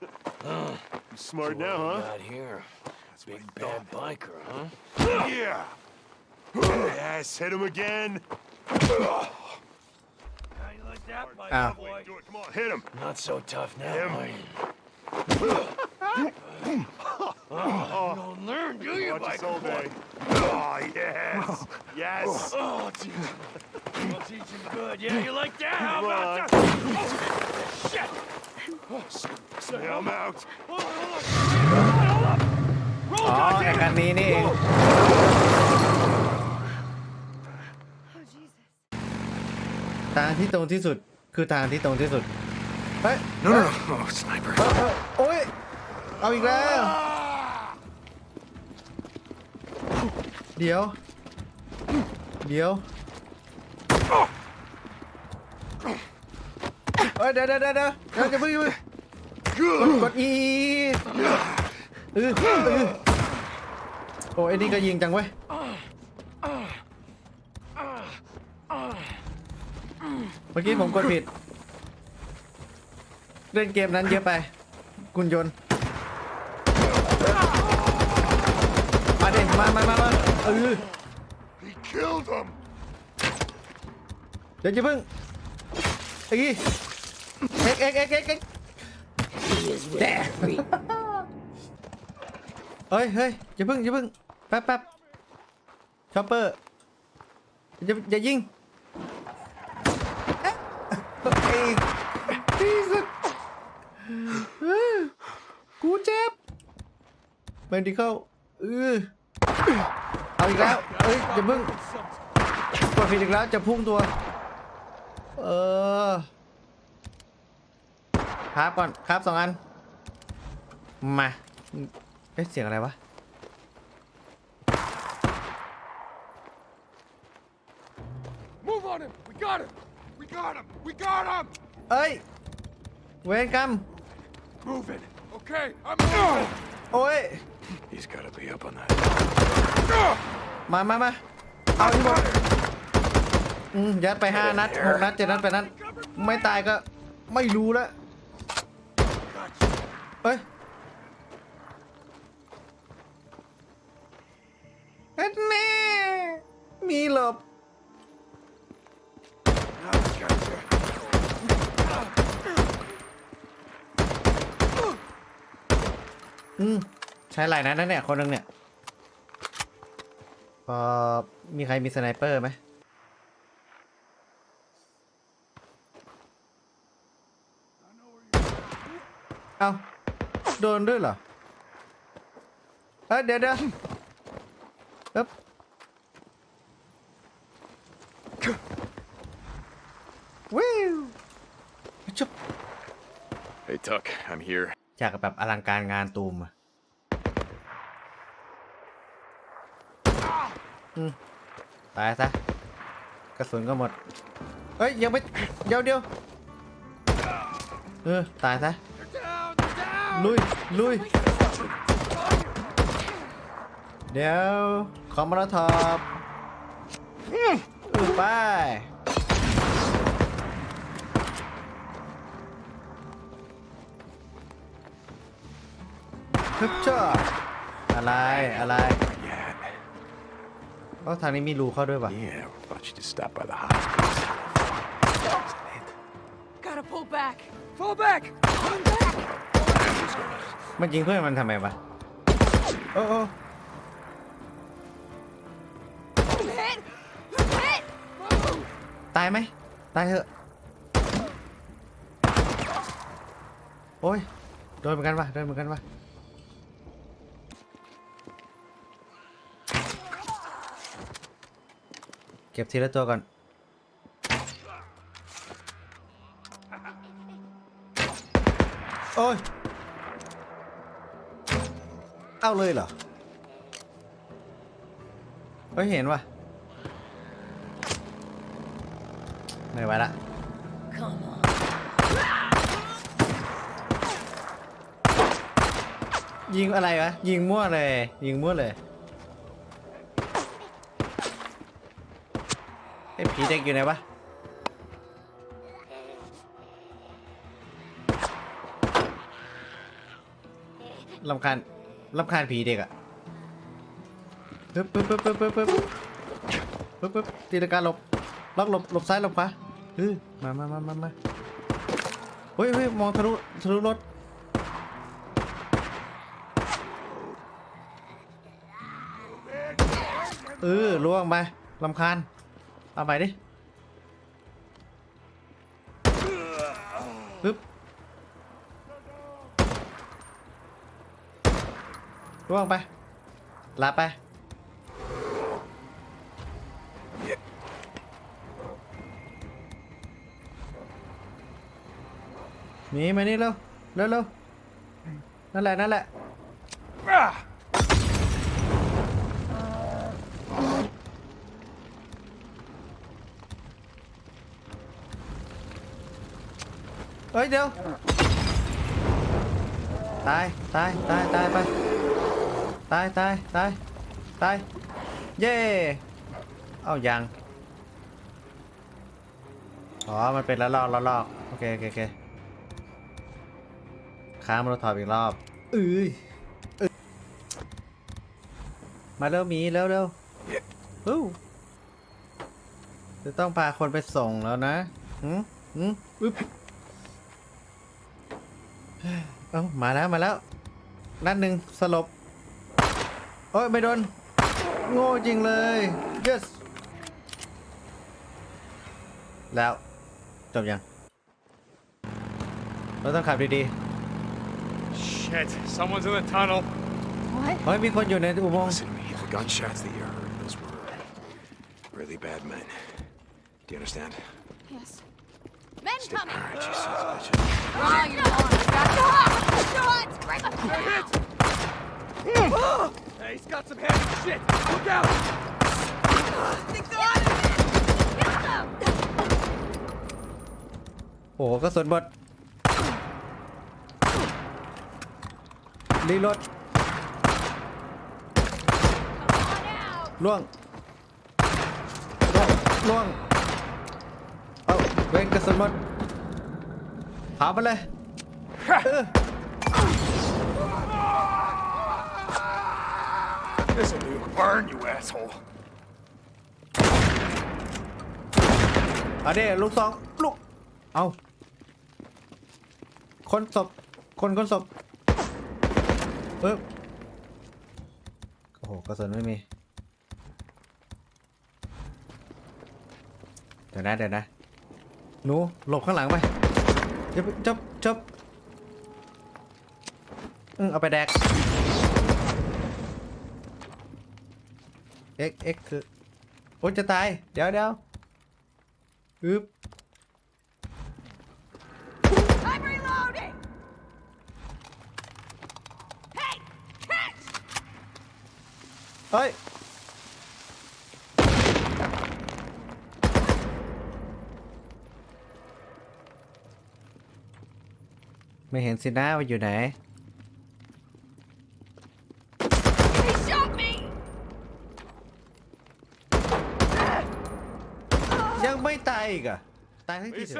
You smart now, huh? Not here. That's what Big bad thought. biker, huh? Yeah. Yes, hit him again. How you like that, my Ah. boy? Do it. Come on, hit him. Not so tough now, Him. are you? oh, you don't learn, do you, Watch this biker all boy? day. Oh yes, yes. Oh, I'll teach him. I'll teach him good. Yeah, you like that? How Come about on. that? Oh, shit! Oh, s- s- Yeah, I'm out. Hold on, hold on. Hold on, hold on. Roll, อ๋อไอ้ goddammit! คันนี้นี่เอง Oh, Jesus. ทางที่ตรงที่สุดคือทางที่ตรงที่สุดเฮ้ย No, no, no. Oh, sniper. เอ้ยเอ้ยโอ้ยเอาอีกแล้ว เดี๋ยว เดี๋ยว เอ้ยเดี๋ยวเดี๋ยวเดี๋ยวเดี๋ยวจะพึ่งอย่าพึ่งกดอีเออเออโอ้ยไอ้นี่ก็ยิงจังเว้ยเมื่อกี้ผมกดผิด เล่นเกมนั้นเยอะไปกุญยนมาดิมามามามาเออ He killed him. เดี๋ยวจะพิ่งไอ้กี้ เอ็กเอ็กเอ็กเอ็กเอ็กแดกเฮ้ยเฮ้ยอย่าเพิ่งอย่าเพิ่งแป๊บแป๊บชอปเปอร์อย่าอย่ายิงเอ๊ะไอ้ที่สุดเออกูเจ็บเมดิเข้าเออเอาอีกแล้วเอ้ยอย่าเพิ่งกดผิดอีกแล้วจะพุ่งตัว เออ ครับก่อนครับสองอัน มาเอ๊ะเสียงอะไรวะ Move on him. We got him. We got him. We got him. เอ้ย เวรกรรม Move it. Okay, I'm moving. โอ้ย He's got to be up on that. มามามาเอาอีกหมดอืมยัดไปห้านัดหกนัดเจ็ดนัดแปดนัด ไม่ตายก็ไม่รู้แล้ว เฮ้ยเอ็ดแน่มีหลบ อืม ใช้หลายนัดนะเนี่ย คนหนึงเนี่ยพอมีใครมีสไนเปอร์ไหมเอา โดนด้วยเหรอเอ้ยเดี๋ยวเดี๋ยวปึ๊บวิวจุบ Hey, Tuck. I'm here. จากแบบอลังการงานตูมอะอืมตายซะกระสุนก็หมด เฮ้ย ยังไม่เดี๋ยวเดี๋ยวเออ ตายซะ ลุย ลุย เดี๋ยวขอมาลทอบอือไปฮึบจ้าอะไร อะไร Yeah. เพราะทางนี้มีรูเข้าด้วยป่ะ Yeah, thought you just stopped by the hospital. Gotta pull back. Pull back. Pull back. มันยิงเพื่อนมันทำไมวะโอ้โอ้ I'm hit. I'm hit. Move. ตายไหมตายเถอะ โอ้ย โดนเหมือนกันวะโดนเหมือนกันวะเก็บทีละตัวก่อนโอ้ย เอาเลยเหรอเฮ้ยเห็นว่ะไม่ไหวละยิงอะไรวะ ยิงมั่วเลย ยิงมั่วเลยไอ้ผีเด็กอยู่ไหนวะลำคัญ ลำคาญผีเด็กอะปึ๊บปึ๊บปึ๊บปึ๊บปึ๊บปึ๊บปึ๊บปึ๊บตีลังกาหลบล็อกหลบหลบซ้ายหลบขวาเออมามามามามาเฮ้ยเฮ้ยมองทะลุทะลุรถเออล่วงไปลำคาญเอาไปดิ ล่วงไปลาไปหนีมานี่เร็วเร็วเร็วนั่นแหละ นั่นแหละ เฮ้ย เดี๋ยว ตาย ตาย ตาย ตายไปายตายตายตายเย่เอายังอ๋อมันเป็นละลอกละลอกโอเคโอเคโอเคค้างมันเราถอดอีกรอบเอ้ยเอ้ยมาเร็วมีเร็วเร็วฮู้จะต้องพาคนไปส่งแล้วนะหืมหืมอึ๊บเอ้ามาแล้วมาแล้วนัดหนึ่งสลบ โอ้ย ไม่โดน โง่จริงเลย yes แล้ว จบยัง เราต้องขับดี Shit, someone's in the tunnel. What? ๆ เฮ้ย มีคนอยู่ในอุโมงค์ Listen to me. The gunshots that you heard, those were really bad men. Do you understand? Yes. Men Stick. All coming! right, you sons of bitches. Oh, you he's got some heavy shit. Look out! Think they're out of it! Get them! โอ้โหกระสุนหมดรีโหลด Come on out! ล่วงล่วงล่วง เอาเว้นกระสุนหมดเผาไปเลย เออ This'll do. Burn, you asshole. เอาเด้ลูกสองลูก เอา คนศพ คนคนศพเออโอ้โหกระสุนไม่มี เดี๋ยวนะเดี๋ยวนะ หนู หลบข้างหลังไปจบจบจบอืมเอาไปแดก เอ็กเอ็กคือโอ้ยจะตาย เดี๋ยวเดี๋ยวอึ๊บ I'm reloading! Hey! Catch! เฮ้ยไม่เห็นสินะว่าอยู่ไหน Tay nó chín.